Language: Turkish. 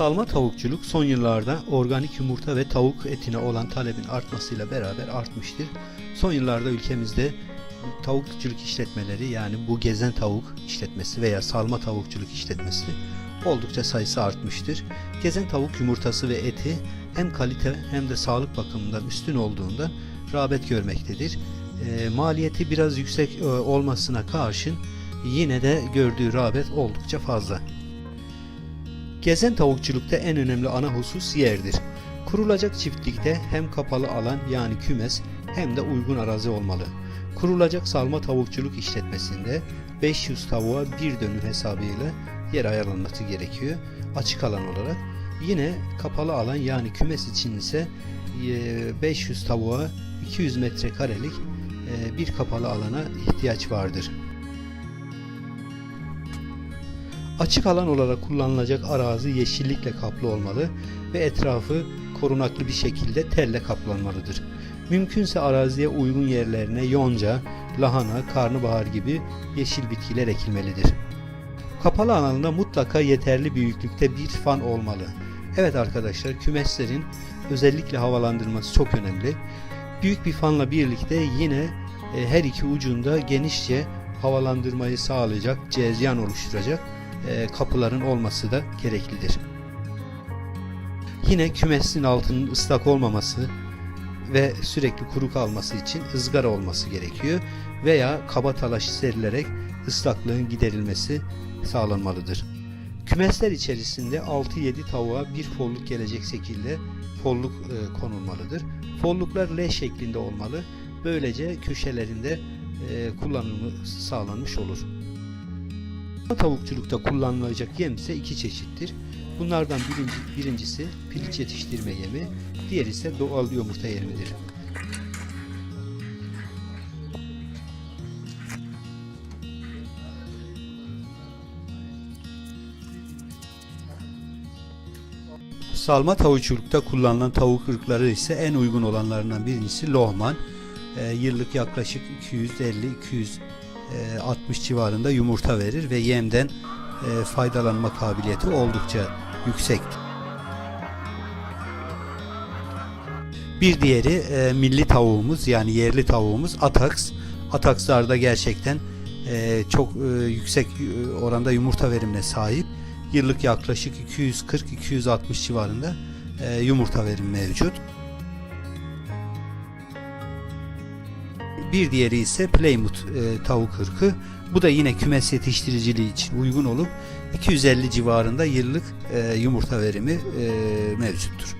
Salma tavukçuluk son yıllarda organik yumurta ve tavuk etine olan talebin artmasıyla beraber artmıştır. Son yıllarda ülkemizde tavukçuluk işletmeleri yani bu gezen tavuk işletmesi veya salma tavukçuluk işletmesi oldukça sayısı artmıştır. Gezen tavuk yumurtası ve eti hem kalite hem de sağlık bakımından üstün olduğunda rağbet görmektedir. E, maliyeti biraz yüksek e, olmasına karşın yine de gördüğü rağbet oldukça fazla. Gezen tavukçulukta en önemli ana husus yerdir. Kurulacak çiftlikte hem kapalı alan yani kümes hem de uygun arazi olmalı. Kurulacak salma tavukçuluk işletmesinde 500 tavuğa bir dönüm hesabıyla yer ayarlanması gerekiyor açık alan olarak. Yine kapalı alan yani kümes için ise e, 500 tavuğa 200 metrekarelik e, bir kapalı alana ihtiyaç vardır. Açık alan olarak kullanılacak arazi yeşillikle kaplı olmalı ve etrafı korunaklı bir şekilde telle kaplanmalıdır. Mümkünse araziye uygun yerlerine yonca, lahana, karnabahar gibi yeşil bitkiler ekilmelidir. Kapalı alanda mutlaka yeterli büyüklükte bir fan olmalı. Evet arkadaşlar kümeslerin özellikle havalandırması çok önemli. Büyük bir fanla birlikte yine e, her iki ucunda genişçe havalandırmayı sağlayacak, cezyan oluşturacak kapıların olması da gereklidir. Yine kümesin altının ıslak olmaması ve sürekli kuru kalması için ızgara olması gerekiyor veya kaba talaş serilerek ıslaklığın giderilmesi sağlanmalıdır. Kümesler içerisinde 6-7 tavuğa bir folluk gelecek şekilde folluk e, konulmalıdır. Folluklar L şeklinde olmalı. Böylece köşelerinde e, kullanımı sağlanmış olur. Tavukçulukta kullanılacak yem ise iki çeşittir. Bunlardan birinci, birincisi piliç yetiştirme yemi, diğeri ise doğal yumurta yemidir. Salma tavukçulukta kullanılan tavuk ırkları ise en uygun olanlarından birincisi Lohman. E, yıllık yaklaşık 250-260 civarında yumurta verir ve yemden e, faydalanma kabiliyeti oldukça yüksektir. Bir diğeri e, milli tavuğumuz yani yerli tavuğumuz Atax. Atax'larda gerçekten e, çok e, yüksek e, oranda yumurta verimine sahip. Yıllık yaklaşık 240-260 civarında e, yumurta verimi mevcut. Bir diğeri ise Plymouth e, tavuk ırkı. Bu da yine kümes yetiştiriciliği için uygun olup 250 civarında yıllık e, yumurta verimi e, mevcuttur.